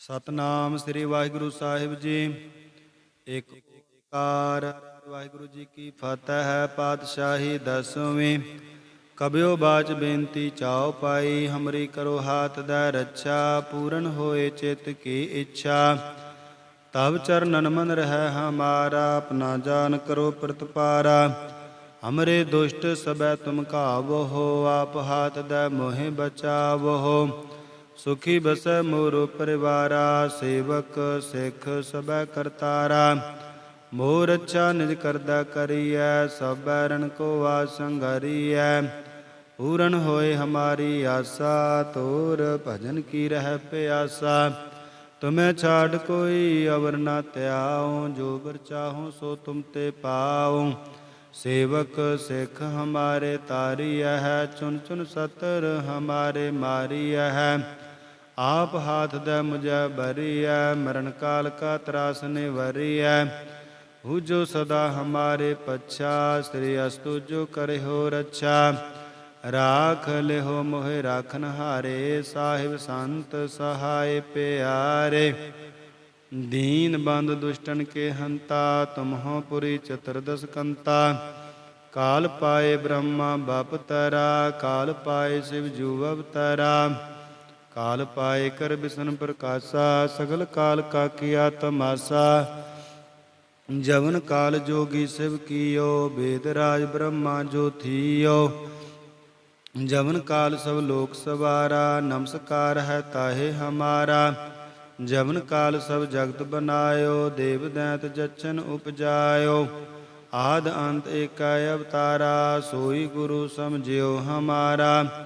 ਸਤਨਾਮ ਸ੍ਰੀ ਵਾਹਿਗੁਰੂ ਸਾਹਿਬ ਜੀ। ਇੱਕ ਓੰਕਾਰ ਵਾਹਿਗੁਰੂ ਜੀ ਕੀ ਫਤਿਹ ਹੈ, ਪਾਤਸ਼ਾਹੀ ਦਸਵੇਂ। ਕਬਿਓ ਬਾਚ ਬੇਨਤੀ ਚਾਉ ਪਾਈ, ਹਮਰੀ ਕਰੋ ਹਾਥ ਦਾ ਰੱਛਾ, ਪੂਰਨ ਹੋਏ ਚਿਤ ਕੀ ਇੱਛਾ। ਤਬ ਚਰਨਨ ਮਨ ਰਹਿ ਹਮਾਰਾ, ਆਪਣਾ ਜਾਨ ਕਰੋ ਪ੍ਰਤਪਾਰਾ। ਹਮਰੇ ਦੁਸ਼ਟ ਸਬੈ ਤੁਮ ਕਾਵੋ ਆਪ ਹਾਥ ਦਾ ਮੋਹਿ ਬਚਾਵੋ ਸੁਖੀ ਬਸੈ ਮੋਰ ਪਰਿਵਾਰਾ ਸੇਵਕ ਸਿੱਖ ਸਬੈ ਕਰਤਾਰਾ ਮੋਰ ਅੱਛਾ ਨਿਜ ਕਰਦਾ ਕਰੀਐ ਸਭੈ ਰਣ ਕੋ ਆਸੰਗਰੀਐ ਪੂਰਨ ਹੋਏ ਹਮਾਰੀ ਆਸਾ ਤੋਰ ਭਜਨ ਕੀ ਰਹਿ ਪਿਆਸਾ ਤੁਮੈ ਛਾੜ ਕੋਈ ਅਵਰ ਨਾ ਧਿਆਉ ਜੋ ਬਰ ਚਾਹੋ ਸੋ ਤੁਮ ਤੇ ਪਾਉ ਸੇਵਕ ਸਿੱਖ ਹਮਾਰੇ ਤਾਰੀਐ ਹੈ ਚੁਨ ਚੁਨ ਸਤਰ ਹਮਾਰੇ ਮਾਰੀਐ ਹੈ ਆਪ ਹਾਥ ਦੇ ਮੁਝੈ ਬਰੀਐ ਮਰਨ ਕਾਲ ਕਾ ਤਰਾਸ ਨਿਵਰੀਐ। ਹੂ ਜੋ ਸਦਾ ਹਮਾਰੇ ਪਛਾ, ਸ੍ਰੀ ਅਸਤੁ ਜੋ ਕਰੇ ਹੋ ਰੱਛਾ। ਰਾਖ ਲਿਹੋ ਮੋਹਿ ਰਾਖਨ ਹਾਰੇ, ਸਾਹਿਬ ਸੰਤ ਸਹਾਇ ਪਿਆਰੇ। ਦੀਨ ਬੰਦ ਦੁਸ਼ਟਨ ਕੇ ਹੰਤਾ, ਤੁਮਹੋ ਪੁਰੀ ਚਤੁਰਦਸ ਕੰਤਾ। ਕਾਲ ਪਾਏ ਬ੍ਰਹਮਾ ਬਪ ਤਰਾ, ਕਾਲ ਪਾਏ ਸਿਵ ਜੂ ਅਵਤਰਾ। ਕਾਲ ਪਾਏ ਕਰ ਬਿਸ਼ਨ ਪ੍ਰਕਾਸ਼ਾ ਸਗਲ ਕਾਲ ਕਾ ਕੀਆ ਤਮਾਸਾ ਜਵਨ ਕਾਲ ਜੋਗੀ ਸਿਵ ਕੀਓ ਬੇਦ ਰਾਜ ਬ੍ਰਹਮਾ ਜੋ ਥੀਓ ਜਵਨ ਕਾਲ ਸਭ ਲੋਕ ਸਵਾਰਾ ਨਮਸਕਾਰ ਹੈ ਤਾਹੇ ਹਮਾਰਾ ਜਵਨ ਕਾਲ ਸਭ ਜਗਤ ਬਨਾਇਓ ਦੇਵ ਦੈਤ ਜਚਨ ਉਪਜਾਇਓ ਆਦ ਅੰਤ ਏਕੈ ਅਵਤਾਰਾ ਸੋਈ ਗੁਰੂ ਸਮਝਿਓ ਹਮਾਰਾ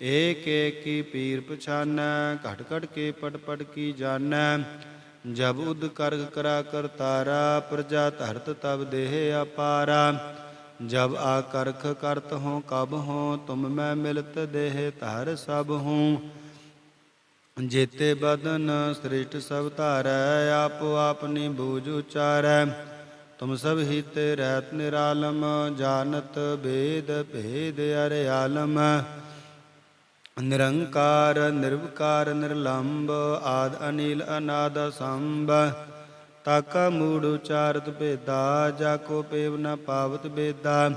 ਏਕ ਏਕ ਪੀਰ ਪਛਾਨੈ, ਘਟ ਘਟ ਕੇ ਪਟ ਪਟ ਕੀ ਜਾਣੈ। ਜਬ ਉਦ ਕਰਗ ਕਰਾ ਕਰਤਾਰਾ ਪ੍ਰਜਾ ਧਰਤ ਤਬ ਦੇਹ ਅਪਾਰਾ। ਜਬ ਆਕਰਖ ਕਰਤ ਹੋ ਕਬ ਹੋ, ਤੁਮ ਮੈਂ ਮਿਲਤ ਦੇਹ ਧਰ ਸਭ ਹੂੰ। ਜੇਤੇ ਬਦਨ ਸ੍ਰਿਸ਼ਟ ਸਭ ਧਾਰੈ, ਆਪੋ ਆਪਨੀ ਬੂਝ ਉਚਾਰੈ। ਤੁਮ ਸਭ ਹਿਤੇ ਰਹਿਤ ਨਿਰਾਲਮ, ਜਾਣਤ ਭੇਦ ਭੇਦ ਅਰੇ ਆਲਮ ਨਿਰੰਕਾਰ, ਨਿਰਵਕਾਰ ਨਿਰਲੰਭ ਆਦ ਅਨੀਲ, ਅਨਾਦ ਸੰਭ ਤਾਕਾ ਮੂੜ ਉਚਾਰਤ ਭੇਦਾ, ਜਾ ਕੋ ਪੇਵ ਨ ਪਾਵਤ ਬੇਦਾ।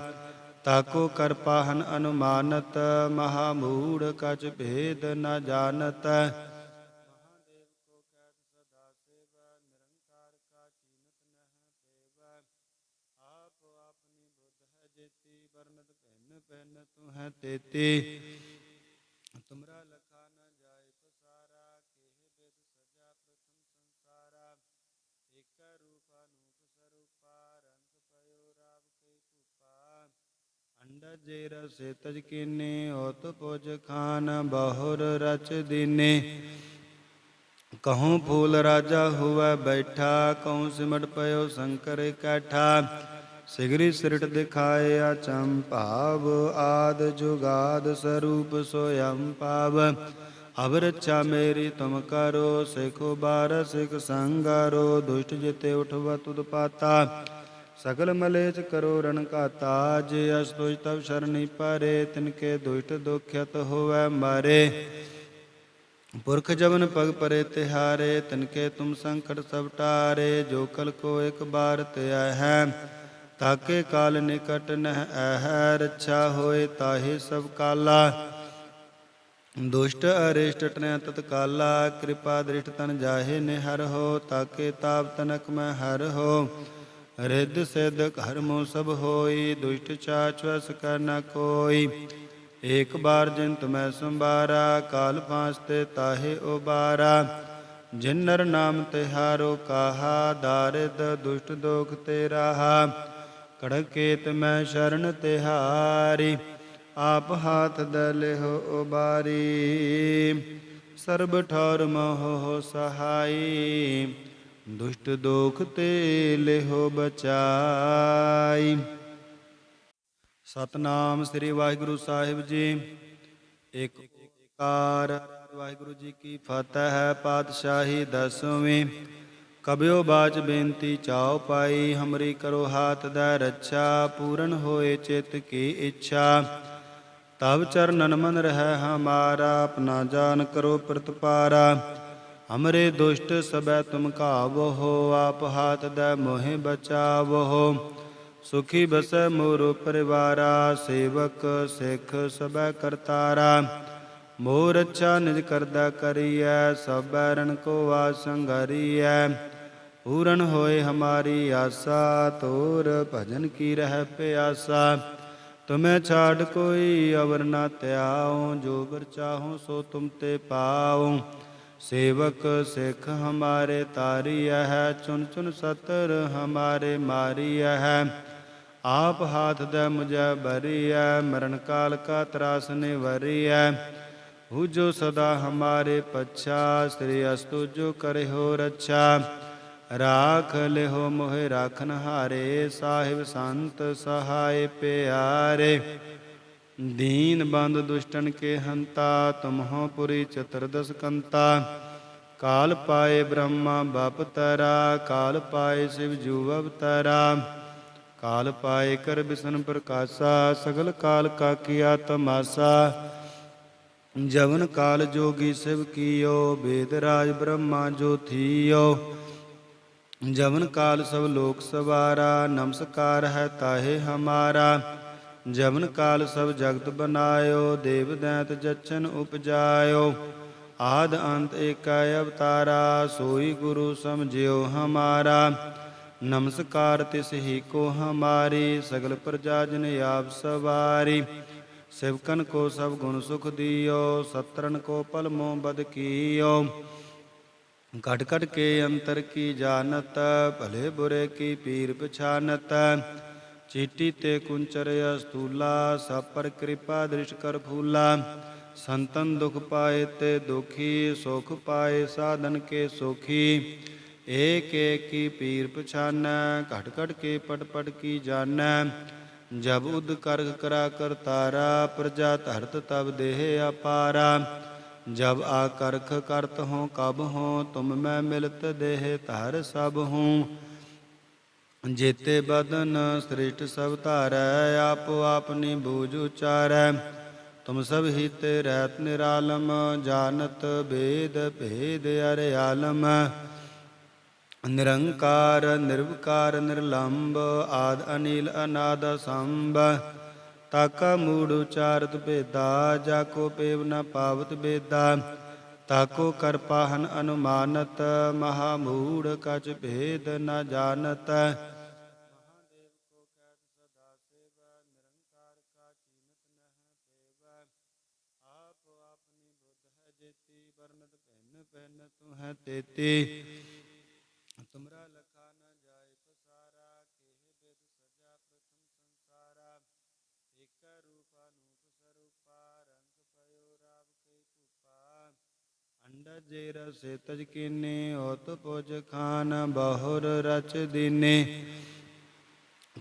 ਤਾਕੋ ਕਰ ਪਾਹਨ ਅਨੁਮਾਨਤ, ਮਹਾ ਮੂੜ ਕਚ ਭੇਦ ਨ ਜਾਣਤ। ਤੂੰ ਹੈ ਤੇਤੀ ਤੁਮਰਾ ਲਖਾ ਨ ਜਾਏ ਪਸਾਰਾ ਕੇਹ ਬੇਦ ਸਜਾ ਪ੍ਰਥਮ ਸੰਸਾਰਾ ਏਕ ਰੂਪ ਅਨੂਪ ਸਰੂਪਾ ਰੰਗ ਪਇਓ ਰਾਵ ਕੈ ਭੂਪਾ ਅੰਡ ਜੇ ਰਸੇ ਤਜ ਕੀਨੇ ਹੋਤ ਪੁਜ ਖਾਨ ਬਹੁਰ ਰਚ ਦੀਨੇ। ਕਹੂੰ ਫੂਲ ਰਾਜਾ ਹੁਆ ਬੈਠਾ, ਕਹੂੰ ਸਿਮਟ ਪਇਓ ਸ਼ੰਕਰ ਇਕੱਠਾ ਸਿਗਰੀ ਸਿਰਟ ਦਿਖਾਇਆ ਚੰਪਾਵ ਆਦ ਜੁਗਾਦ ਸਰੂਪ ਸੋਯੰ ਪਾਵ। ਅਬ ਰੱਛਾ ਮੇਰੀ ਤੁਮ ਕਰੋ, ਸਿਖੋ ਬਾਰ ਸਿਖ ਸੰਗਾਰੋ, ਦੁਸ਼ਟ ਜਿਤੇ ਉਠਵਾ ਤੁਧ ਸਕਲ ਸਗਲ ਮਲੇਚ ਕਰੋ ਰਣ ਘਾਤਾ ਜੇ ਅਸ ਤੁਜ ਤਬ ਸ਼ਰਣੀ ਪਰੇ ਤਿਨਕੇ ਦੁਸ਼ਟ ਦੁਖਿਤ ਹੋਵੈ ਮਾਰੇ। ਪੁਰਖ ਜਵਨ ਪਗ ਪਰੇ ਤਿਹਾਰੇ ਤਿਨਕੇ ਤੁਮ ਸੰਕਟ ਸਭ ਟਾਰੇ, ਜੋ ਕਲ ਕੋ ਇੱਕ ਬਾਰ ਧਿਆ ਹੈ, ਤਾਕੇ ਕਾਲ ਨਿਕਟ ਨਹਿ ਐਹ, ਰੱਛਾ ਹੋਏ ਤਾਹੇ ਸਭ ਕਾਲਾ। ਦੁਸ਼ਟ ਅਰਿਸ਼ਟ ਟਨੈ ਤਤਕਾਲਾ ਕਿਰਪਾ ਦ੍ਰਿਸ਼ਟ ਤਨ ਜਾਹੇ ਨਿਹਰ ਹੋ, ਤਾਕੇ ਤਾਪ ਤਨਕ ਮੈਂ ਹਰ ਹੋ। ਰਿੱਧ ਸਿੱਧ ਘਰਮੋ ਸਭ ਹੋਈ, ਦੁਸ਼ਟ ਚਾਚ ਵਸ ਕਰ ਨ ਕੋਈ। ਏਕ ਬਾਰ ਜਿਨ ਤੁਮੈ ਸੰਬਾਰਾ ਕਾਲ ਪਾਂਸ ਤੇ ਤਾਹੇ ਉਬਾਰਾ। ਜਿਨ ਨਰ ਨਾਮ ਤਿਹਾਰੋ ਕਾਹਾ, ਦਾਰਿਦ ਦੁਸ਼ਟ ਦੋਖ ਤੇ ਰਾਹਾ। ਕੜਕੇਤ ਮੈਂ ਸ਼ਰਨ ਤਿਹਾਰੀ ਆਪ ਹਾਥ ਦਲਿਹੁ ਉਬਾਰੀ। ਸਰਬ ਠੌਰ ਮੋਹ ਸਹਾਈ ਦੁਸ਼ਟ ਦੋਖ ਤੇ ਲਿਹੋ ਬਚਾਈ। ਸਤਨਾਮ ਸ੍ਰੀ ਵਾਹਿਗੁਰੂ ਸਾਹਿਬ ਜੀ। ਇੱਕ ਓੰਕਾਰ ਵਾਹਿਗੁਰੂ ਜੀ ਕੀ ਫਤਿਹ ਹੈ, ਪਾਤਸ਼ਾਹੀ ਦਸਵੇਂ। ਕਬਿਓ ਬਾਚ ਬੇਨਤੀ ਚਾਉ ਪਾਈ, ਹਮਰੀ ਕਰੋ ਹਾਥ ਦਾ ਰੱਛਾ, ਪੂਰਨ ਹੋਏ ਚਿਤ ਕੀ ਇੱਛਾ। ਤਬ ਚਰਨਨ ਮਨ ਰਹਿ ਹਮਾਰਾ, ਆਪਣਾ ਜਾਨ ਕਰੋ ਪ੍ਰਤਪਾਰਾ। ਹਮਰੇ ਦੁਸ਼ਟ ਸਬੈ ਤੁਮ ਘਾਵੋ ਹੋ ਆਪ ਹਾਥ ਦਾ ਮੋਹਿ ਬਚਾਵੋ ਸੁਖੀ ਬਸੈ ਮੋਰ ਪਰਿਵਾਰਾ, ਸੇਵਕ ਸਿੱਖ ਸਬੈ ਕਰਤਾਰਾ। ਮੋਰ ਅੱਛਾ ਨਿਜ ਕਰਦਾ ਕਰੀਐ ਸਭੈ ਰਣ ਕੋ ਆਸੰਗਰੀਐ ਪੂਰਨ ਹੋਏ ਹਮਾਰੀ ਆਸਾ, ਤੋਰ ਭਜਨ ਕੀ ਰਹਿ ਪਿਆਸਾ। ਤੁਮੈ ਛਾੜ ਕੋਈ ਅਵਰ ਨਾ ਧਿਆਉ, ਜੋ ਬਰ ਚਾਹੋ ਸੋ ਤੁਮ ਤੇ ਪਾਉ। ਸੇਵਕ ਸਿੱਖ ਹਮਾਰੇ ਤਾਰੀਐ ਹੈ ਚੁਨ ਚੁਨ ਸਤਰ ਹਮਾਰੇ ਮਾਰੀਐ ਹੈ। ਆਪ ਹਾਥ ਦੇ ਮੁਝੈ ਬਰੀਐ ਮਰਨ ਕਾਲ ਕਾ ਤਰਾਸ ਨਿਵਰੀਐ। ਹੂ ਜੋ ਸਦਾ ਹਮਾਰੇ ਪਛਾ, ਸ੍ਰੀ ਅਸਤੁ ਜੋ ਕਰੇ ਹੋ ਰੱਛਾ। ਰਾਖ ਲਿਹੋ ਮੋਹਿ ਰਾਖਨ ਹਾਰੇ ਸਾਹਿਬ ਸੰਤ ਸਹਾਇ ਪਿਆਰੇ। ਦੀਨ ਬੰਦ ਦੁਸ਼ਟਨ ਕੇ ਹੰਤਾ, ਤੁਮਹੋ ਪੁਰੀ ਚਤੁਰਦਸ ਕੰਤਾ। ਕਾਲ ਪਾਏ ਬ੍ਰਹਮਾ ਬਪ ਤਰਾ, ਕਾਲ ਪਾਏ ਸਿਵ ਜੂ ਅਵਤਰਾ। ਕਾਲ ਪਾਏ ਕਰ ਬਿਸ਼ਨ ਪ੍ਰਕਾਸ਼ਾ, ਸਗਲ ਕਾਲ ਕਾ ਕੀਆ ਤਮਾਸਾ ਜਵਨ ਕਾਲ ਜੋਗੀ ਸਿਵ ਕੀਓ, ਬੇਦ ਰਾਜ ਬ੍ਰਹਮਾ ਜੋ ਥੀਓ। ਜਵਨ ਕਾਲ ਸਭ ਲੋਕ ਸਵਾਰਾ, ਨਮਸਕਾਰ ਹੈ ਤਾਹੇ ਹਮਾਰਾ। ਜਮਨ ਕਾਲ ਸਭ ਜਗਤ ਬਨਾਇਓ, ਦੇਵ ਦੈਤ ਜਚਨ ਉਪਜਾਇਓ। ਆਦ ਅੰਤ ਏਕੈ ਅਵਤਾਰਾ, ਸੋਈ ਗੁਰੂ ਸਮਝਿਓ ਹਮਾਰਾ। ਨਮਸਕਾਰ ਤਿਸ ਹੀ ਕੋ ਹਮਾਰੀ, ਸਗਲ ਪ੍ਰਜਾ ਜਨ ਆਪ ਸਵਾਰੀ। ਸਿਵਕਨ ਕੋ ਸਭ ਗੁਣ ਸੁਖ ਦਿਓ ਸਤਰਨ ਕੋ ਪਲ ਮੋ ਬਦ ਕੀਓ। ਘਟ ਘਟ ਕੇ ਅੰਤਰ ਕੀ ਜਾਣਤ, ਭਲੇ ਬੁਰੇ ਕੀ ਪੀਰ ਪਛਾਨਤ। ਚੀਟੀ ਤੇ ਕੁੰਚਰ ਅਸਤੂਲਾ ਸਭ ਪਰ ਕਿਰਪਾ ਦ੍ਰਿਸ਼ ਕਰ ਫੂਲਾ। ਸੰਤਨ ਦੁਖ ਪਾਏ ਤੇ ਦੁਖੀ, ਸੁਖ ਪਾਏ ਸਾਧਨ ਕੇ ਸੁਖੀ। ਏਕ ਏਕ ਕੀ ਪੀਰ ਪਛਾਨੈ, ਘਟ ਘਟ ਕੇ ਪਟ ਪਟ ਕੀ ਜਾਣੈ ਜਬ ਉਦ ਕਰਗ ਕਰਾ ਕਰ ਤਾਰਾ, ਪ੍ਰਜਾ ਧਰਤ ਤਬ ਦੇਹ ਅਪਾਰਾ। ਜਬ ਆਕਰਖ ਕਰਤ ਹੋ ਕਬ ਹੋ, ਤੁਮ ਮੈਂ ਮਿਲਤ ਦੇਹ ਧਰ ਸਭ ਹੂੰ। ਜੇਤੇ ਬਦਨ ਸ੍ਰਿਸ਼ਟ ਸਭ ਧਾਰੈ, ਆਪੋ ਆਪਨੀ ਬੂਝ ਉਚਾਰੈ। ਤੁਮ ਸਭ ਹਿਤੇ ਰਹਿਤ ਨਿਰਾਲਮ, ਜਾਣਤ ਬੇਦ ਭੇਦ ਅਰ ਆਲਮ ਨਿਰੰਕਾਰ, ਨਿਰਵਕਾਰ ਨਿਰਲੰਭ ਆਦ ਅਨੀਲ ਅਨਾਦ ਸੰਭ ਤਾਕਾ ਮੂੜ ਉਚਾਰਤ ਭੇਦਾ, ਜਾ ਕੋ ਪੇਵ ਨ ਪਾਵਤ ਬੇਦਾ। ਤਾਕੋ ਕਰ ਪਾਹਨ ਅਨੁਮਾਨਤ ਮਹਾ ਮੂੜ ਕਚ ਭੇਦ ਨ ਜਾਣਤ। ਤੂੰ ਹੈ ਤੇਤੀ ਤੁਮਰਾ ਲਖਾ ਨ ਜਾਏ ਪਸਾਰਾ ਕੇਹ ਬੇਦ ਸਜਾ ਪ੍ਰਥਮ ਸੰਸਾਰਾ ਏਕ ਰੂਪਾ ਨੂਪ ਸਰੂਪਾ ਰੰਗ ਪਇਓ ਰਾਵ ਕੈ ਭੂਪਾ ਅੰਡ ਜੇ ਰਸੇ ਤਜ ਕੀਨੇ ਹੋਤ ਪੁਜ ਖਾਨ ਬਹੁਰ ਰਚ ਦੀਨੇ।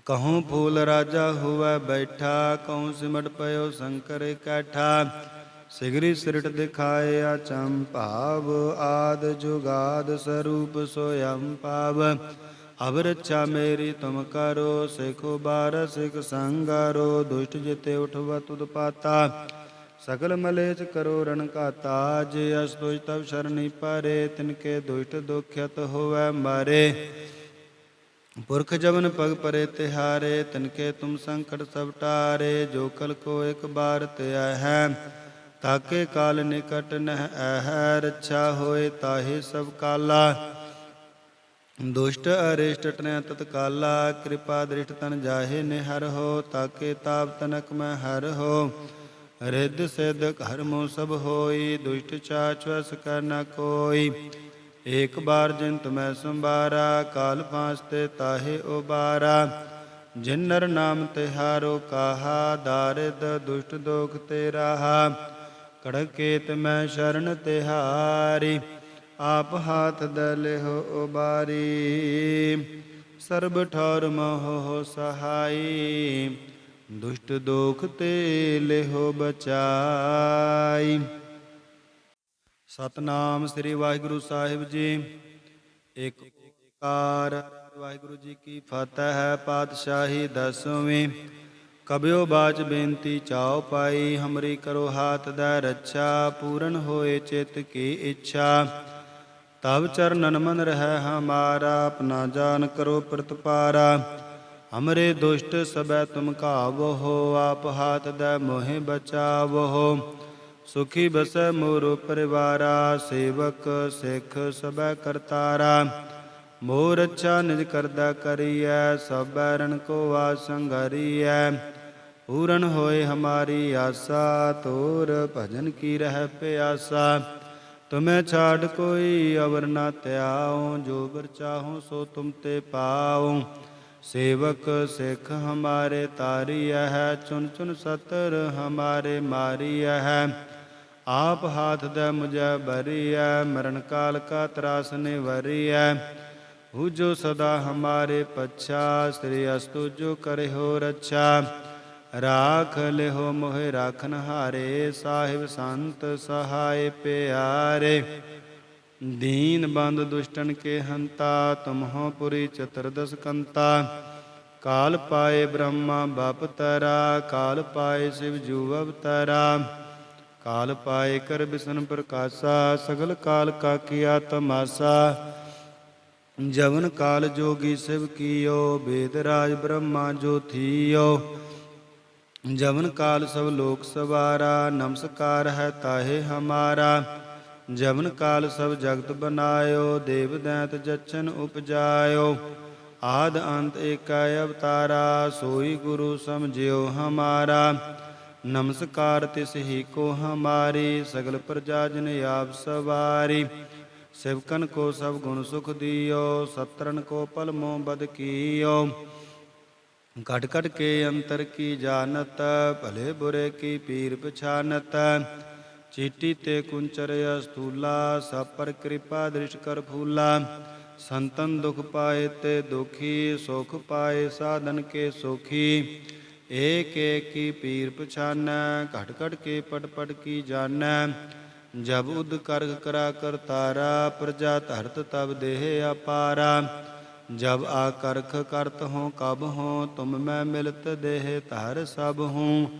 ਕਹੂੰ ਫੂਲ ਰਾਜਾ ਹੁਆ ਬੈਠਾ, ਕਹੂੰ ਸਿਮਟ ਪਇਓ ਸ਼ੰਕਰ ਇਕੱਠਾ ਸਿਗਰੀ ਸਿਰਟ ਦਿਖਾਏ ਅਚੰ ਭਾਵ, ਆਦ ਜੁਗਾਦ ਸਰੂਪ ਸੋਯੰ ਪਾਵ। ਅਬ ਰੱਛਾ ਮੇਰੀ ਤੁਮ ਕਰੋ, ਸਿਖੋ ਬਾਰ ਸਿਖ ਸੰਗਾਰੋ, ਦੁਸ਼ਟ ਜਿਤੇ ਉਠਵਾ ਤੁਧ ਪਾਤਾ। ਸਗਲ ਮਲੇਚ ਕਰੋ ਰਣ ਕਾ ਤਾਜ, ਅਸ ਦੁਸ਼ ਤਵ ਸ਼ਰਣੀ ਪਰੇ, ਤਿਨਕੇ ਦੁਸ਼ਟ ਦੁਖਿਤ ਹੋਵੈ ਮਾਰੇ। ਪੁਰਖ ਜਵਨ ਪਗ ਪਰੇ ਤਿਹਾਰੇ, ਤਿਨਕੇ ਤੁਮ ਸੰਕਟ ਸਭ ਟਾਰੇ, ਜੋ ਕਲ ਕੋ ਇੱਕ ਬਾਰ ਧਿਆ ਹੈ, ਤਾਕੇ ਕਾਲ ਨਿਕਟ ਨਹਿ ਅਹੈ ਰੱਛਾ ਹੋਏ ਤਾਹੇ ਸਭ ਕਾਲਾ। ਦੁਸ਼ਟ ਅਰਿਸ਼ਟ ਟਨੈ ਤਤਕਾਲਾ ਕਿਰਪਾ ਦ੍ਰਿਸ਼ਟ ਤਨ ਜਾਹੇ ਨਿਹਰ ਹੋ, ਤਾਕੇ ਤਾਪ ਤਨਕ ਮੈਂ ਹਰ ਹੋ। ਰਿੱਧ ਸਿੱਧ ਘਰਮੋ ਸਭ ਹੋਈ, ਦੁਸ਼ਟ ਚਾਚਵਸ ਕਰ ਨ ਕੋਈ। ਏਕ ਬਾਰ ਜਿੰਤ ਮੈਂ ਸੰਭਾਰਾ, ਕਾਲ ਪਾਂਸ ਤੇ ਤਾਹੇ ਉਬਾਰਾ। ਜਿਨ ਨਰ ਨਾਮ ਤਿਹਾਰੋ ਕਾਹਾ, ਦਾਰਿਦ ਦੁਸ਼ਟ ਦੋਖ ਤੇ ਰਹਾ। ਕੜਕੇਤ ਮੈਂ ਸ਼ਰਨ ਤਿਹਾਰੀ ਆਪ ਹਾਥ ਦਲਿਹੁ ਉਬਾਰੀ। ਸਰਬ ਠੌਰ ਮੋਹ ਸਹਾਈ ਦੁਸ਼ਟ ਦੋਖ ਤੇ ਲਿਹੋ ਬਚਾਈ। ਸਤਨਾਮ ਸ੍ਰੀ ਵਾਹਿਗੁਰੂ ਸਾਹਿਬ ਜੀ। ਇੱਕ ਓੰਕਾਰ ਵਾਹਿਗੁਰੂ ਜੀ ਕੀ ਫਤਿਹ ਹੈ, ਪਾਤਸ਼ਾਹੀ ਦਸਵੇਂ। ਕਬਿਓ ਬਾਚ ਬੇਨਤੀ ਚਾਉ ਪਾਈ, ਹਮਰੀ ਕਰੋ ਹਾਥ ਦਾ ਰੱਛਾ, ਪੂਰਨ ਹੋਏ ਚਿਤ ਕੀ ਇੱਛਾ। ਤਬ ਚਰਨਨ ਮਨ ਰਹਿ ਹਮਾਰਾ, ਆਪਣਾ ਜਾਨ ਕਰੋ ਪ੍ਰਤਪਾਰਾ। ਹਮਰੇ ਦੁਸ਼ਟ ਸਬੈ ਤੁਮ ਕਾਵੋ ਆਪ ਹਾਥ ਦਾ ਮੋਹਿ ਬਚਾਵੋ ਸੁਖੀ ਬਸੈ ਮੋਰ ਪਰਿਵਾਰਾ, ਸੇਵਕ ਸਿੱਖ ਸਬੈ ਕਰਤਾਰਾ। ਮੋਰ ਅੱਛਾ ਨਿਜ ਕਰਦਾ ਕਰੀਐ, ਸਭੈ ਰਣ ਕੋ ਆਸੰਗਰੀਐ ਪੂਰਨ ਹੋਏ ਹਮਾਰੀ ਆਸਾ, ਤੋਰ ਭਜਨ ਕੀ ਰਹਿ ਪਿਆਸਾ। ਤੁਮੈ ਛਾੜ ਕੋਈ ਅਵਰ ਨਾ ਧਿਆਉ, ਜੋ ਬਰ ਚਾਹੋ ਸੋ ਤੁਮ ਤੇ ਪਾਉ। ਸੇਵਕ ਸਿੱਖ ਹਮਾਰੇ ਤਾਰੀਐ ਹੈ ਚੁਨ ਚੁਨ ਸਤਰ ਹਮਾਰੇ ਮਾਰੀਐ ਹੈ। ਆਪ ਹਾਥ ਦੇ ਮੁਝੈ ਬਰੀਐ ਮਰਨ ਕਾਲ ਕਾ ਤਰਾਸ ਨਿਵਰੀਐ। ਹੂ ਜੋ ਸਦਾ ਹਮਾਰੇ ਪਛਾ, ਸ੍ਰੀ ਅਸਤੁ ਜੋ ਕਰੇ ਹੋ ਰੱਛਾ। ਰਾਖ ਲਿਹੋ ਮੋਹਿ ਰਾਖਨ ਹਾਰੇ ਸਾਹਿਬ ਸੰਤ ਸਹਾਇ ਪਿਆਰੇ। ਦੀਨ ਬੰਦ ਦੁਸ਼ਟਨ ਕੇ ਹੰਤਾ ਤੁਮਹੋ ਪੁਰੀ ਚਤੁਰਦਸ ਕੰਤਾ। ਕਾਲ ਪਾਏ ਬ੍ਰਹਮਾ ਬਪ ਤਰਾ, ਕਾਲ ਪਾਏ ਸਿਵ ਜੂ ਅਵਤਰਾ। ਕਾਲ ਪਾਏ ਕਰ ਬਿਸ਼ਨ ਪ੍ਰਕਾਸ਼ਾ, ਸਗਲ ਕਾਲ ਕਾ ਕੀਆ ਤਮਾਸਾ। ਜਵਨ ਕਾਲ ਜੋਗੀ ਸਿਵ ਕੀਓ, ਬੇਦ ਰਾਜ ਬ੍ਰਹਮਾ ਜੋ ਥੀਓ। ਜਵਨ ਕਾਲ ਸਭ ਲੋਕ ਸਵਾਰਾ, ਨਮਸਕਾਰ ਹੈ ਤਾਹੇ ਹਮਾਰਾ। ਜਵਨ ਕਾਲ ਸਭ ਜਗਤ ਬਨਾਇਓ, ਦੇਵ ਦੈਤ ਜਚਨ ਉਪਜਾਇਓ। ਆਦ ਅੰਤ ਏਕੈ ਅਵਤਾਰਾ, ਸੋਈ ਗੁਰੂ ਸਮਝਿਓ ਹਮਾਰਾ। ਨਮਸਕਾਰ ਤਿਸ ਹੀ ਕੋ ਹਮਾਰੀ, ਸਗਲ ਪ੍ਰਜਾ ਜਨ ਆਪ ਸਵਾਰੀ। ਸਿਵਕਨ ਕੋ ਸਭ ਗੁਣ ਸੁਖ ਦਿਓ ਸਤਰਨ ਕੋ ਪਲ ਮੋ ਬਦ ਕੀਓ। ਘਟ ਘਟ ਕੇ ਅੰਤਰ ਕੀ ਜਾਣਤ, ਭਲੇ ਬੁਰੇ ਕੀ ਪੀਰ ਪਛਾਨਤ। ਚੀਟੀ ਤੇ ਕੁੰਚਰ ਅਸਤੂਲਾ ਸਭ ਪਰ ਕਿਰਪਾ ਦ੍ਰਿਸ਼ ਕਰ ਫੂਲਾ। ਸੰਤਨ ਦੁਖ ਪਾਏ ਤੇ ਦੁਖੀ, ਸੁਖ ਪਾਏ ਸਾਧਨ ਕੇ ਸੁਖੀ। ਏਕ ਏਕ ਪੀਰ ਪਛਾਨੈ, ਘਟ ਘਟ ਕੇ ਪਟ ਪਟ ਕੀ ਜਾਣੈ। ਜਬ ਉਦ ਕਰਗ ਕਰਾ ਕਰਤਾਰਾ ਪ੍ਰਜਾ ਧਰਤ ਤਬ ਦੇਹ ਅਪਾਰਾ। ਜਬ ਆਕਰਖ ਕਰਤ ਹੋ, ਕਬ ਹੋ, ਤੁਮ ਮੈਂ ਮਿਲਤ ਦੇਹ ਧਰ ਸਭ ਹੂੰ।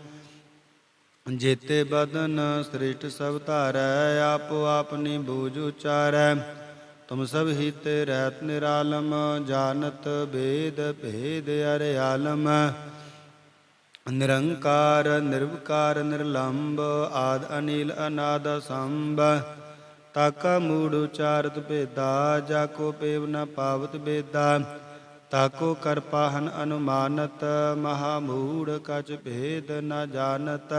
ਜੇਤੇ ਬਦਨ ਸ੍ਰਿਸ਼ਟ ਸਭ ਧਾਰੈ, ਆਪੋ ਆਪਨੀ ਬੂਝ ਉਚਾਰੈ। ਤੁਮ ਸਭ ਹੀ ਰਹਿਤ ਨਿਰਾਲਮ ਜਾਣਤ ਭੇਦ ਭੇਦ ਅਰੇ ਆਲਮ ਨਿਰੰਕਾਰ, ਨਿਰਵਕਾਰ ਨਿਰਲੰਭ ਆਦ ਅਨੀਲ ਅਨਾਦ ਸੰਭ ਤਾਕਾ ਮੂੜ ਉਚਾਰਤ ਭੇਦਾ, ਜਾ ਕੋ ਪੇਵ ਨ ਪਾਵਤ ਬੇਦਾ। ਤਾਕੋ ਕਰ ਅਨੁਮਾਨਤ, ਮਹਾ ਮੂੜ ਕਚ ਭੇਦ ਨ ਜਾਣਤ।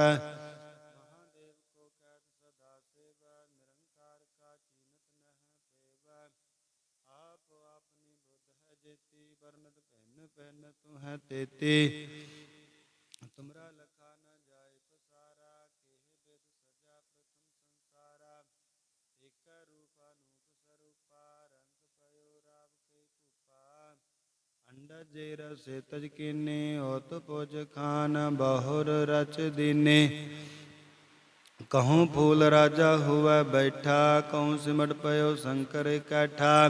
ਹੈ ਤੇਤੀ ਤੁਮਰਾ ਲਖਾ ਨ ਜਾਏ ਪਸਾਰਾ, ਕੇਹ ਬਿਦ ਸਜਾ ਪ੍ਰਥਮ ਸੰਸਾਰਾ। ਏਕ ਰੂਪ ਅਨੂਪ ਸਰੂਪਾ, ਰੰਗ ਪਇਓ ਰਾਵ ਕੇ ਕੂਪਾ। ਅੰਡਜ ਜੇ ਰਸੇ ਤਜ ਕੀਨੇ ਹੋਤ ਪੁਜ ਖਾਨ ਬਹੁਰ ਰਚ ਦੀਨੇ। ਕਹੂੰ ਫੂਲ ਰਾਜਾ ਹੁਵੈ ਬੈਠਾ, ਕਹੂੰ ਸਿਮਟ ਪਇਓ ਸ਼ੰਕਰ ਇਕੱਠਾ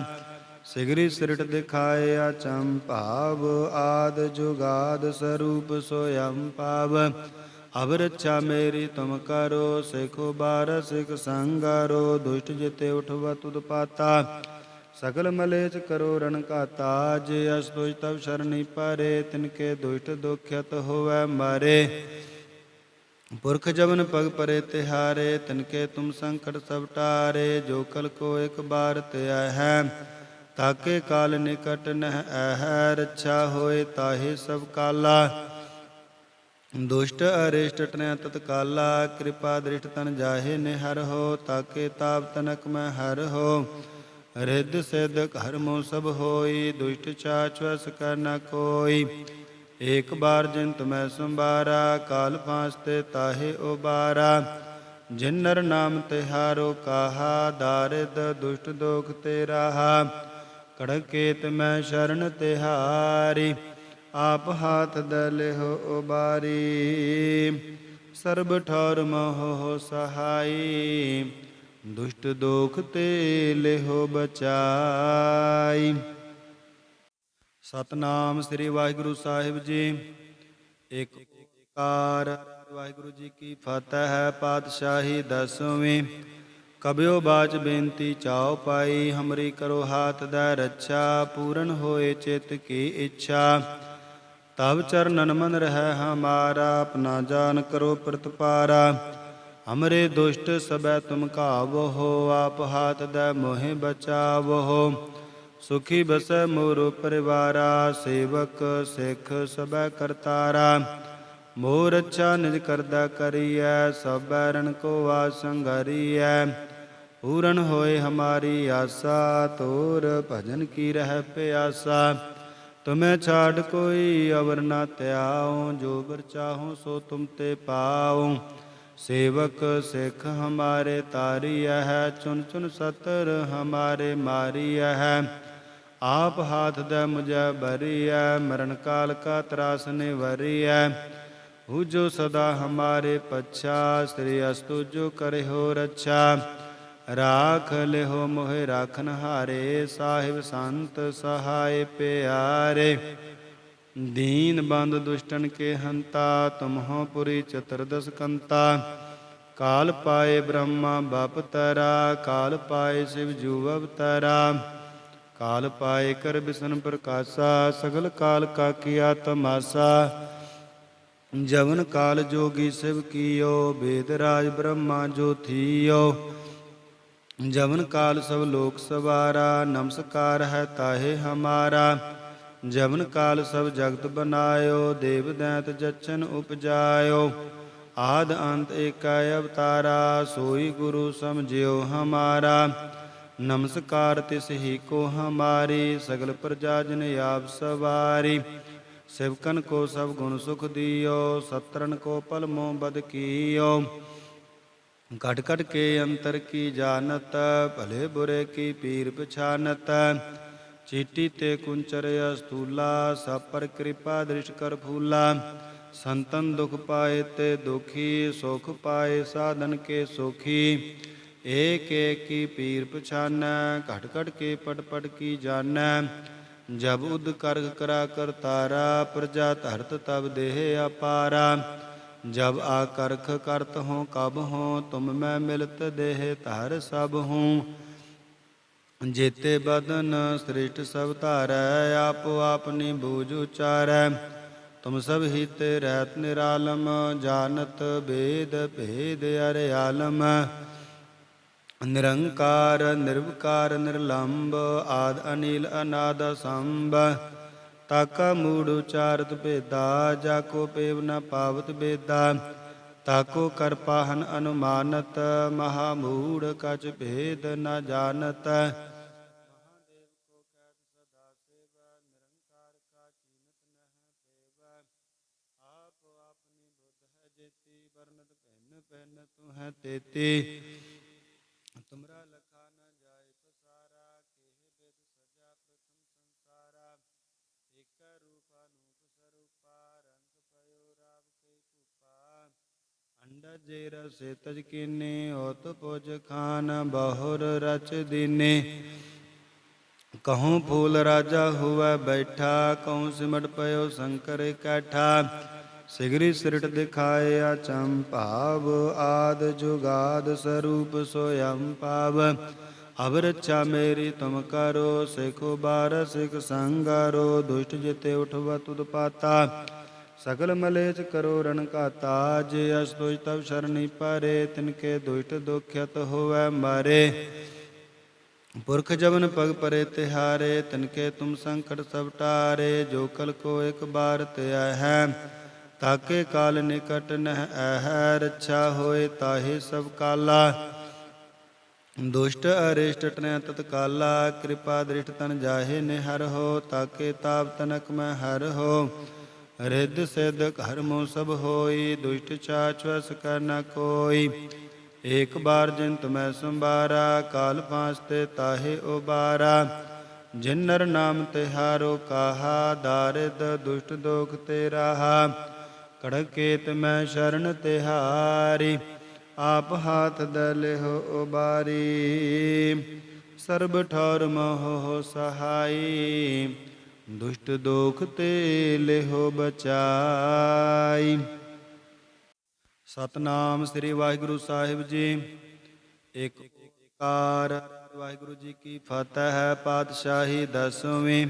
ਸਿਗਰੀ ਸਿਰਟ ਦਿਖਾਏ ਅਚੰਭਾਵ ਆਦ ਜੁਗਾਦ ਸਰੂਪ ਸੋਯੰ ਪਾਵ। ਅਬ ਰੱਛਾ ਮੇਰੀ ਤੁਮ ਕਰੋ, ਸਿਖੋ ਬਾਰ ਸਿਖ ਸੰਗਾਰੋ ਦੁਸ਼ਟ ਜਿਤੇ ਉਠਵਾ ਤੁਧ ਪਾਤਾ। ਸਕਲ ਮਲੇਚ ਕਰੋ ਰਣ ਘਾਤਾ, ਜੇ ਅਸ ਦੁਜ ਤਬ ਸ਼ਰਣੀ ਪਰੇ, ਤਿਨਕੇ ਦੁਸ਼ਟ ਦੁਖਿਤ ਹੋਵੈ ਮਾਰੇ। ਪੁਰਖ ਜਵਨ ਪਗ ਪਰੇ ਤਿਹਾਰੇ, ਤਿਨਕੇ ਤੁਮ ਸੰਕਟ ਸਭ ਟਾਰੇ ਜੋ ਕਲ ਕੋ ਇੱਕ ਬਾਰ ਧਿਆ ਹੈ। ਤਾਕੇ ਕਾਲ ਨਿਕਟ ਨਹਿ ਐਹ ਰੱਛਾ ਹੋਏ ਤਾਹੇ ਸਭ ਕਾਲਾ। ਦੁਸ਼ਟ ਅਰਿਸ਼ਟ ਟਨੈ ਤਤਕਾਲਾ ਕਿਰਪਾ ਦ੍ਰਿਸ਼ਟ ਤਨ ਜਾਹੇ ਨਿਹਰ ਹੋ, ਤਾਕੇ ਤਾਪ ਤਨਕ ਮੈਂ ਹਰ ਹੋ। ਰਿੱਧ ਸਿੱਧ ਘਰ ਸਭ ਹੋਈ, ਦੁਸ਼ਟ ਚਾਚਵਸ ਕਰ ਨ ਕੋਈ। ਏਕ ਬਾਰ ਜਿਨ ਤੁਮੈ ਸੰਬਾਰਾ ਕਾਲ ਫਾਂਸ ਤੇ ਤਾਹੇ ਉਬਾਰਾ। ਜਿਨ ਨਰ ਨਾਮ ਤਿਹਾਰੋ ਕਾਹਾ, ਦਾਰਿਦ ਦੁਸ਼ਟ ਦੋਖ ਤੇ ਰਾਹਾ ਕੜਕੇਤ ਮੈਂ ਸ਼ਰਨ ਤਿਹਾਰੀ, ਆਪ ਹਾਥ ਦਲਿਹੁ ਉਬਾਰੀ। ਸਰਬ ਠੌਰ ਮੋਹ ਸਹਾਈ, ਦੁਸ਼ਟ ਦੋਖ ਤੇ ਲਿਹੁ ਬਚਾਈ। ਸਤਨਾਮ ਸ੍ਰੀ ਵਾਹਿਗੁਰੂ ਸਾਹਿਬ ਜੀ, ਇੱਕ ਓੰਕਾਰ ਵਾਹਿਗੁਰੂ ਜੀ ਕੀ ਫਤਿਹ ਪਾਤਸ਼ਾਹੀ ਦਸਵੀਂ। ਕਬਿਓ ਬਾਚ ਬੇਨਤੀ ਚਾਉ ਪਾਈ, ਹਮਰੀ ਕਰੋ ਹਾਥ ਦਾ ਰੱਛਾ, ਪੂਰਨ ਹੋਏ ਚਿਤ ਕੀ ਇੱਛਾ। ਤਬ ਚਰਨਨ ਮਨ ਰਹਿ ਹਮਾਰਾ, ਆਪਣਾ ਜਾਨ ਕਰੋ ਪ੍ਰਤਪਾਰਾ। ਹਮਰੇ ਦੁਸ਼ਟ ਸਬੈ ਤੁਮ ਕਾਵੋ ਆਪ ਹਾਥ ਦਾ ਮੋਹਿ ਬਚਾਵੋ। ਸੁਖੀ ਬਸੈ ਮੋਰ ਪਰਿਵਾਰਾ, ਸੇਵਕ ਸਿੱਖ ਸਬੈ ਕਰਤਾਰਾ। ਮੋਰ ਅੱਛਾ ਨਿਜ ਕਰਦਾ ਕਰੀਐ, ਸਭ ਰਣ ਕੋ ਆਸੰਗਰੀਐ ਪੂਰਨ ਹੋਏ ਹਮਾਰੀ ਆਸਾ, ਤੋਰ ਭਜਨ ਕੀ ਰਹਿ ਪਿਆਸਾ। ਤੁਮੇ ਛਾੜ ਕੋਈ ਅਵਰ ਨਾ ਧਿਆਉ, ਜੋ ਬਰ ਚਾਹੋ ਸੋ ਤੁਮ ਤੇ ਪਾਉ। ਸੇਵਕ ਸਿੱਖ ਹਮਾਰੇ ਤਾਰੀਐ ਹੈ ਚੁਨ ਚੁਨ ਸਤਰ ਹਮਾਰੇ ਮਾਰੀਐ ਹੈ। ਆਪ ਹਾਥ ਦੇ ਮੁਝੈ ਬਰੀਐ ਮਰਨ ਕਾਲ ਕਾ ਤਰਾਸ ਨਿਵਰੀਐ। ਹੂ ਜੋ ਸਦਾ ਹਮਾਰੇ ਪਛਾ, ਸ੍ਰੀ ਅਸਤੁ ਜੋ ਕਰੇ ਹੋ ਰੱਛਾ। ਰਾਖ ਲਿਹੋ ਮੋਹਿ ਰਾਖਨ ਹਾਰੇ, ਸਾਹਿਬ ਸੰਤ ਸਹਾਇ ਪਿਆਰੇ। ਦੀਨ ਬੰਦ ਦੁਸ਼ਟਨ ਕੇ ਹੰਤਾ, ਤੁਮਹੋ ਪੁਰੀ ਚਤੁਰਦਸ ਕੰਤਾ ਕਾਲ ਪਾਏ ਬ੍ਰਹਮਾ ਬਪ ਤਰਾ, ਕਾਲ ਪਾਏ ਸਿਵ ਜੂ ਅਵਤਰਾ ਕਾਲ ਪਾਏ ਕਰ ਬਿਸਨ ਪ੍ਰਕਾਸ਼ਾ, ਸਗਲ ਕਾਲ ਕਾ ਕੀਆ ਤਮਾਸਾ ਜਵਨ ਕਾਲ ਜੋਗੀ ਸਿਵ ਕੀਓ, ਬੇਦ ਰਾਜ ਬ੍ਰਹਮਾ ਜੋ ਥੀਓ ਜਵਨ ਕਾਲ ਸਭ ਲੋਕ ਸਵਾਰਾ, ਨਮਸਕਾਰ ਹੈ ਤਾਹੇ ਹਮਾਰਾ। ਜਵਨ ਕਾਲ ਸਭ ਜਗਤ ਬਨਾਇਓ, ਦੇਵ ਦੈਤ ਜਚਨ ਉਪਜਾਇਓ। ਆਦ ਅੰਤ ਏਕੈ ਅਵਤਾਰਾ, ਸੋਈ ਗੁਰੂ ਸਮਝਿਓ ਹਮਾਰਾ। ਨਮਸਕਾਰ ਤਿਸ ਹੀ ਕੋ ਹਮਾਰੀ, ਸਗਲ ਪ੍ਰਜਾ ਜਨ ਆਪ ਸਵਾਰੀ। ਸਿਵਕਨ ਕੋ ਸਭ ਗੁਣ ਸੁਖ ਦਿਓ ਸਤਰਨ ਕੋ ਪਲ ਮੋ ਬਦ ਕੀਓ। ਘਟ ਘਟ ਕੇ ਅੰਤਰ ਕੀ ਜਾਣਤ, ਭਲੇ ਬੁਰੇ ਕੀ ਪੀਰ ਪਛਾਨਤ। ਚੀਟੀ ਤੇ ਕੁੰਚਰ ਅਸਤੂਲਾ ਸਭ ਪਰ ਕਿਰਪਾ ਦ੍ਰਿਸ਼ ਕਰ ਫੂਲਾ। ਸੰਤਨ ਦੁਖ ਪਾਏ ਤੇ ਦੁਖੀ, ਸੁਖ ਪਾਏ ਸਾਧਨ ਕੇ ਸੁਖੀ। ਏਕ ਏਕ ਕੀ ਪੀਰ ਪਛਾਨੈ, ਘਟ ਘਟ ਕੇ ਪਟ ਪਟ ਕੀ ਜਾਣੈ। ਜਬ ਉਦ ਕਰਗ ਕਰਾ ਕਰਤਾਰਾ, ਪ੍ਰਜਾ ਧਰਤ ਤਬ ਦੇਹ ਅਪਾਰਾ। ਜਬ ਆਕਰਖ ਕਰਤ ਹੋ, ਕਬ ਹੋ, ਤੁਮ ਮੈਂ ਮਿਲਤ ਦੇਹ ਧਰ ਸਭ ਹੂੰ। ਜੇਤੇ ਬਦਨ ਸ੍ਰਿਸ਼ਟ ਸਭ ਧਾਰੈ, ਆਪੋ ਆਪਨੀ ਬੂਝ ਉਚਾਰੈ। ਤੁਮ ਸਭ ਹੀ ਤੇ ਰਹਿਤ ਨਿਰਾਲਮ ਜਾਣਤ ਬੇਦ ਭੇਦ ਅਰੇ ਆਲਮ ਨਿਰੰਕਾਰ, ਨਿਰਵਕਾਰ ਨਿਰਲੰਭ ਆਦ ਅਨੀਲ ਅਨਾਦ ਸੰਭ। ਤਾਕਾ ਮੂੜ ਉਚਾਰਤ ਭੇਦਾ, ਜਾ ਕੋ ਪੇਵ ਨ ਪਾਵਤ ਬੇਦਾ। ਤਾਕੋ ਕਰ ਪਾਹਨ ਅਨੁਮਾਨਤ, ਮਹਾ ਮੂੜ ਕਛ ਭੇਦ ਨ ਜਾਣਤ। ਤੂੰ ਹੈ ਤੇਤੀ ਤੁਮਰਾ ਲਖਾ ਨ ਜਾਏ ਪਸਾਰਾ ਕੇਹ ਬੇਦ ਸਜਾ ਪ੍ਰਥਮ ਸੰਸਾਰਾ ਏਕ ਰੂਪ ਅਨੂਪ ਸਰੂਪਾ ਰੰਗ ਪਇਓ ਰਾਵ ਕੇ ਕੂਪਾ ਅੰਡਾ ਜੇ ਰਸੇ ਤਜ ਕੀਨੇ ਹੋਤ ਪੁਜ ਖਾਨ ਬਹੁਰ ਰਚ ਦੀਨੇ। ਕਹੂੰ ਫੂਲ ਰਾਜਾ ਹੁਆ ਬੈਠਾ, ਕਹੂੰ ਸਿਮਟ ਪਇਓ ਸ਼ੰਕਰ ਇਕੱਠਾ ਸਿਗਰੀ ਸਿਰਟ ਦਿਖਾਏ ਅਚੰਭਾਵ ਆਦ ਜੁਗਾਦ ਸਰੂਪ ਸੋਯੰ ਪਾਵ। ਅਬ ਰੱਛਾ ਮੇਰੀ ਤੁਮ ਕਰੋ, ਸਿਖੋ ਬਾਰ ਸਿਖ ਸੰਗਾਰੋ, ਦੁਸ਼ਟ ਜਿਤੇ ਉਠਵਾ ਤੁਧ ਸਕਲ ਮਲੇਚ ਕਰੋ ਰਣ ਘਾਤਾ ਜੇ ਅਸ ਤੁਜ ਤਬ ਸ਼ਰਣੀ ਪਰੇ, ਤਿਨਕੇ ਦੁਸ਼ਟ ਦੁਖਿਤ ਹੋਵੈ ਮਾਰੇ। ਪੁਰਖ ਜਵਨ ਪਗ ਪਰੇ ਤਿਹਾਰੇ, ਤਿਨਕੇ ਤੁਮ ਸੰਕਟ ਸਭ ਟਾਰੇ, ਜੋ ਕਲ ਕੋ ਇੱਕ ਬਾਰ ਧਿਆ ਹੈ ਤਾਕੇ ਕਾਲ ਨਿਕਟ ਨਹਿ ਐਹ ਰੱਛਾ ਹੋਏ ਤਾਹੇ ਸਭ ਕਾਲਾ। ਦੁਸ਼ਟ ਅਰਿਸ਼ਟ ਟਨੈ ਤਤਕਾਲਾ, ਕਿਰਪਾ ਦ੍ਰਿਸ਼ਟ ਤਨ ਜਾਹੇ ਨਿਹਰ ਹੋ, ਤਾਕੇ ਤਾਪ ਤਨਕ ਮੈਂ ਹਰ ਹੋ। ਰਿੱਧ ਸਿੱਧ ਘਰ ਮੋ ਸਭ ਹੋਈ, ਦੁਸ਼ਟ ਚਾਚ ਵਸ ਕਰ ਨ ਕੋਈ। ਏਕ ਬਾਰ ਜਿੰਤ ਮੈਂ ਸੰਬਾਰਾ ਕਾਲ ਫਾਂਸ ਤੇ ਤਾਹੇ ਉਬਾਰਾ। ਜਿਨ ਨਰ ਨਾਮ ਤਿਹਾਰੋ ਕਾਹਾ, ਦਾਰਿਦ ਦੁਸ਼ਟ ਦੋਖ ਤੇ ਰਾਹਾ। ਕੜਕੇਤ ਮੈਂ ਸ਼ਰਨ ਤਿਹਾਰੀ ਆਪ ਹਾਥ ਦਲਿਹੁ ਉਬਾਰੀ। ਸਰਬ ਠੌਰ ਮੋਹ ਸਹਾਈ ਦੁਸ਼ਟ ਦੋਖ ਤੇ ਲਿਹੁ ਬਚਾਈ। ਸਤਨਾਮ ਸ੍ਰੀ ਵਾਹਿਗੁਰੂ ਸਾਹਿਬ ਜੀ। ਇੱਕ ਓੰਕਾਰ ਵਾਹਿਗੁਰੂ ਜੀ ਕੀ ਫਤਿਹ ਹੈ, ਪਾਤਸ਼ਾਹੀ ਦਸਵੇਂ।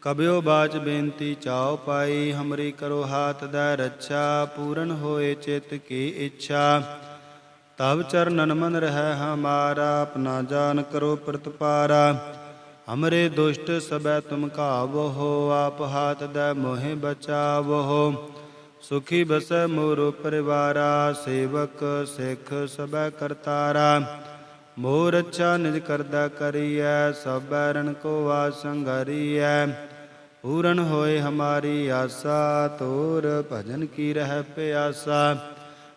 ਕਬਿਓ ਬਾਚ ਬੇਨਤੀ ਚਾਉ ਪਾਈ, ਹਮਰੀ ਕਰੋ ਹਾਥ ਦਾ ਰੱਛਾ, ਪੂਰਨ ਹੋਏ ਚਿਤ ਕੀ ਇੱਛਾ। ਤਬ ਚਰਨਨ ਮਨ ਰਹਿ ਹਮਾਰਾ, ਆਪਣਾ ਜਾਨ ਕਰੋ ਪ੍ਰਤਪਾਰਾ। ਹਮਰੇ ਦੁਸ਼ਟ ਸਬੈ ਤੁਮ ਘਾਵੋ ਹੋ ਆਪ ਹਾਥ ਦਾ ਮੋਹਿ ਬਚਾਵੋ ਸੁਖੀ ਬਸੈ ਮੋਰ ਪਰਿਵਾਰਾ, ਸੇਵਕ ਸਿੱਖ ਸਬੈ ਕਰਤਾਰਾ। ਮੋਰ ਅੱਛਾ ਨਿਜ ਕਰਦਾ ਕਰੀਐ ਸਭੈ ਰਣ ਕੋ ਆਸੰਗਰੀਐ ਪੂਰਨ ਹੋਏ ਹਮਾਰੀ ਆਸਾ, ਤੋਰ ਭਜਨ ਕੀ ਰਹਿ ਪਿਆਸਾ।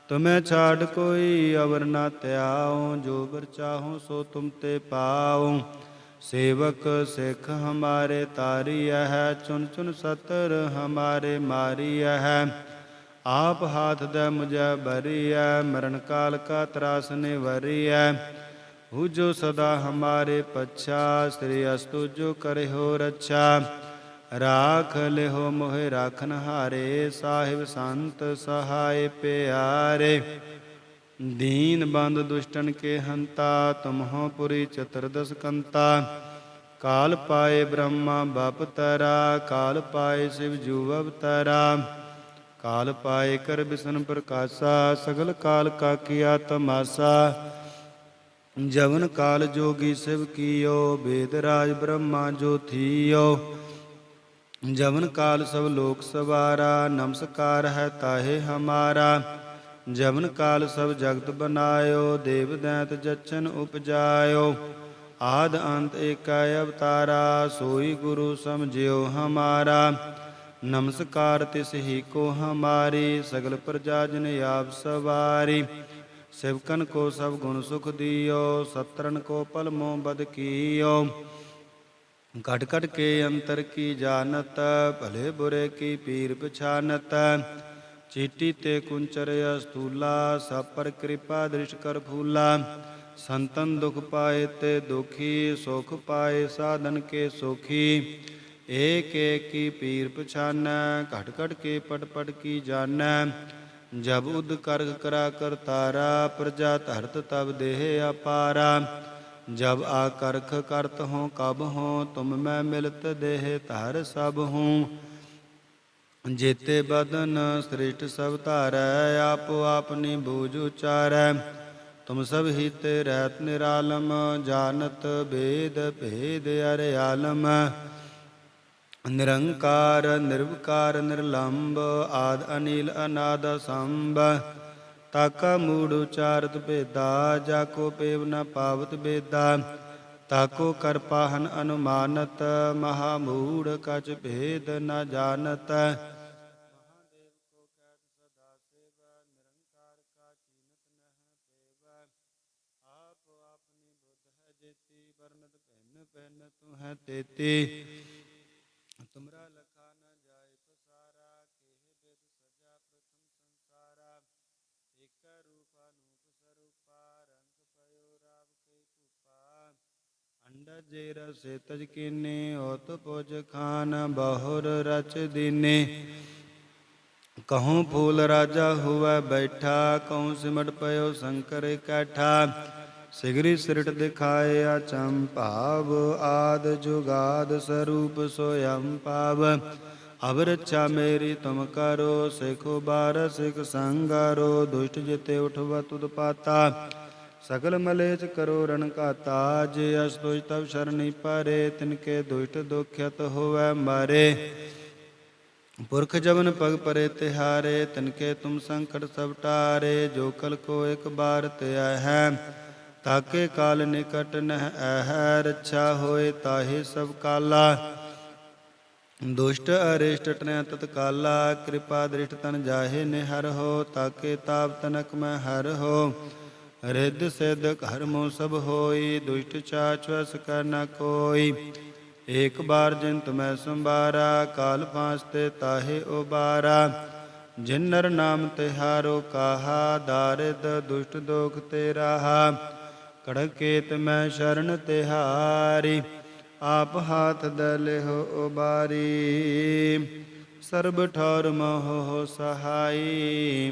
ਤੁਮੈ ਛਾੜ ਕੋਈ ਅਵਰ ਨਾ ਧਿਆਉ, ਜੋ ਬਰ ਚਾਹੋ ਸੋ ਤੁਮ ਤੇ ਪਾਉ। ਸੇਵਕ ਸਿੱਖ ਹਮਾਰੇ ਤਾਰੀਐ ਹੈ ਚੁਨ ਚੁਨ ਸਤਰ ਹਮਾਰੇ ਮਾਰੀਐ ਹੈ। ਆਪ ਹਾਥ ਦੇ ਮੁਝੈ ਬਰੀਐ ਮਰਨ ਕਾਲ ਕਾ ਤਰਾਸ ਨਿਵਰੀਐ। ਹੂ ਜੋ ਸਦਾ ਹਮਾਰੇ ਪਛਾ, ਸ੍ਰੀ ਅਸਤੁ ਜੋ ਕਰੇ ਹੋ ਰੱਛਾ। ਰਾਖ ਲਿਹੋ ਮੋਹਿ ਰਾਖਨ ਹਾਰੇ ਸਾਹਿਬ ਸੰਤ ਸਹਾਇ ਪਿਆਰੇ। ਦੀਨ ਬੰਦ ਦੁਸ਼ਟਨ ਕੇ ਹੰਤਾ, ਤੁਮਹੋ ਪੁਰੀ ਚਤੁਰਦਸ ਕੰਤਾ। ਕਾਲ ਪਾਏ ਬ੍ਰਹਮਾ ਬਪ ਤਰਾ, ਕਾਲ ਪਾਏ ਸਿਵ ਜੂ ਅਵਤਰਾ। ਕਾਲ ਪਾਏ ਕਰ ਬਿਸਨ ਪ੍ਰਕਾਸ਼ਾ, ਸਗਲ ਕਾਲ ਕਾ ਕੀਆ ਤਮਾਸਾ। ਜਵਨ ਕਾਲ ਜੋਗੀ ਸਿਵ ਕੀਓ, ਬੇਦ ਰਾਜ ਬ੍ਰਹਮਾ ਜੋ ਥੀਓ। ਜਵਨ ਕਾਲ ਸਭ ਲੋਕ ਸਵਾਰਾ, ਨਮਸਕਾਰ ਹੈ ਤਾਹੇ ਹਮਾਰਾ। ਜਵਨ ਕਾਲ ਸਭ ਜਗਤ ਬਨਾਇਓ, ਦੇਵ ਦੈਤ ਜਚਨ ਉਪਜਾਇਓ। ਆਦ ਅੰਤ ਏਕੈ ਅਵਤਾਰਾ, ਸੋਈ ਗੁਰੂ ਸਮਝਿਓ ਹਮਾਰਾ। ਨਮਸਕਾਰ ਤਿਸ ਹੀ ਕੋ ਹਮਾਰੀ, ਸਗਲ ਪ੍ਰਜਾ ਜਨ ਆਪ ਸਵਾਰੀ। ਸਿਵਕਨ ਕੋ ਸਭ ਗੁਣ ਸੁਖ ਦਿਓ ਸਤਰਨ ਕੋ ਪਲ ਮੋ ਬਦ ਕੀਓ। ਘਟ ਘਟ ਕੇ ਅੰਤਰ ਕੀ ਜਾਣਤ, ਭਲੇ ਬੁਰੇ ਕੀ ਪੀਰ ਪਛਾਨਤ। ਚੀਟੀ ਤੇ ਕੁੰਚਰ ਅਸਤੂਲਾ ਸਭ ਪਰ ਕਿਰਪਾ ਦ੍ਰਿਸ਼ ਕਰ ਫੂਲਾ। ਸੰਤਨ ਦੁਖ ਪਾਏ ਤੇ ਦੁਖੀ, ਸੁਖ ਪਾਏ ਸਾਧਨ ਕੇ ਸੁਖੀ। ਏਕ ਏਕ ਕੀ ਪੀਰ ਪਛਾਨੈ, ਘਟ ਘਟ ਕੇ ਪਟ ਪਟ ਕੀ ਜਾਣੈ ਜਬ ਉਦ ਕਰਗ ਕਰਾ ਤਾਰਾ, ਪ੍ਰਜਾ ਧਰਤ ਤਬ ਦੇਹ ਅਪਾਰਾ। ਜਬ ਆਕਰਖ ਕਰਤ ਹੋ ਕਬ ਹੋ, ਤੁਮ ਮੈਂ ਮਿਲਤ ਦੇਹ ਧਰ ਸਭ ਹੂੰ। ਜੇਤੇ ਬਦਨ ਸ੍ਰਿਸ਼ਟ ਸਭ ਧਾਰੈ, ਆਪੋ ਆਪਨੀ ਬੂਝ ਉਚਾਰੈ। ਤੁਮ ਸਭ ਹੀ ਤੇ ਰਹਿਤ ਨਿਰਾਲਮ, ਜਾਣਤ ਭੇਦ ਭੇਦ ਅਰ ਆਲਮ ਨਿਰੰਕਾਰ, ਨਿਰਵਕਾਰ ਨਿਰਲੰਭ ਆਦ ਅਨੀਲ, ਅਨਾਦ ਸੰਭ ਤਾਕਾ ਮੂੜ ਉਚਾਰਤ ਭੇਦਾ, ਜਾ ਕੋ ਪੇਵ ਨ ਪਾਵਤ ਬੇਦਾ। ਤਾਕੋ ਕਰ ਪਾਹਨ ਅਨੁਮਾਨਤ ਮਹਾ ਮੂੜ ਕਚ ਭੇਦ ਨ ਜਾਣਤ। ਤੂੰ ਹੈ ਤੇਤੀ ਤੁਮਰਾ ਲਖਾ ਨ ਜਾਏ ਪਸਾਰਾ ਕੇਹ ਬਿਦ ਸਜਾ ਪ੍ਰਥਮ ਸੰਸਾਰਾ ਏਕ ਰੂਪਾ ਨੂਪ ਸਰੂਪਾ ਰੰਗ ਪਇਓ ਰਾਵ ਕੇ ਕੂਪਾ ਅੰਡ ਜੇ ਰਸੇ ਤਜ ਕੀਨੇ ਹੋਤ ਪੁਜ ਖਾਨ ਬਹੁਰ ਰਚ ਦੀਨੇ। ਕਹੂੰ ਫੂਲ ਰਾਜਾ ਹੁਆ ਬੈਠਾ, ਕਹੂੰ ਸਿਮਟ ਪਇਓ ਸ਼ੰਕਰ ਇਕੱਠਾ ਸਿਗਰੀ ਸਿਰਟ ਦਿਖਾਏ ਅਚੰਭਾਵ ਆਦ ਜੁਗਾਦ ਸਰੂਪ ਸੋਯੰ ਪਾਵ। ਅਬ ਰੱਛਾ ਮੇਰੀ ਤੁਮ ਕਰੋ, ਸਿਖੋ ਬਾਰ ਸਿਖ ਸੰਗਾਰੋ, ਦੁਸ਼ਟ ਜਿਤੇ ਉਠਵਾ ਤੁਧ ਸਕਲ ਮਲੇਚ ਕਰੋ ਰਣ ਕਾ ਤਾਜ, ਅਸ ਦੁਸ਼ ਤਵ ਸ਼ਰਣੀ ਪਰੇ, ਤਿਨਕੇ ਦੁਸ਼ਟ ਦੁਖਿਤ ਹੋਵੈ ਮਾਰੇ। ਪੁਰਖ ਜਵਨ ਪਗ ਪਰੇ ਤਿਹਾਰੇ, ਤਿਨਕੇ ਤੁਮ ਸੰਕਟ ਸਭ ਟਾਰੇ, ਜੋ ਕਲ ਕੋ ਇੱਕ ਬਾਰ ਧਿਆ ਹੈ, ਤਾਕੇ ਕਾਲ ਨਿਕਟ ਨਹਿ ਅਹੈ ਰੱਛਾ ਹੋਏ ਤਾਹੇ ਸਭ ਕਾਲਾ। ਦੁਸ਼ਟ ਅਰਿਸ਼ਟ ਟਨੈ ਤਤਕਾਲਾ ਕਿਰਪਾ ਦ੍ਰਿਸ਼ਟ ਤਨ ਜਾਹੇ ਨਿਹਰ ਹੋ, ਤਾਕੇ ਤਾਪ ਤਨਕ ਮੈਂ ਹਰ ਹੋ। ਰਿੱਧ ਸਿੱਧ ਕਰਮੋ ਸਭ ਹੋਈ, ਦੁਸ਼ਟ ਚਾਚ ਕਰ ਨ ਕੋਈ। ਏਕ ਬਾਰ ਜਿੰਤ ਮੈਂ ਸੰਭਾਰਾ, ਕਾਲ ਪਾਂਚ ਤੇ ਤਾਹੇ ਉਬਾਰਾ। ਜਿਨ ਨਰ ਨਾਮ ਤਿਹਾਰੋ ਕਾਹਾ, ਦਾਰਿਦ ਦੁਸ਼ਟ ਦੋਖ ਤੇ ਰਾਹਾ। ਕੜਕੇਤ ਮੈਂ ਸ਼ਰਨ ਤਿਹਾਰੀ ਆਪ ਹਾਥ ਦਲਿਹੁ ਉਬਾਰੀ। ਸਰਬ ਠੌਰ ਮੋਹ ਸਹਾਈ।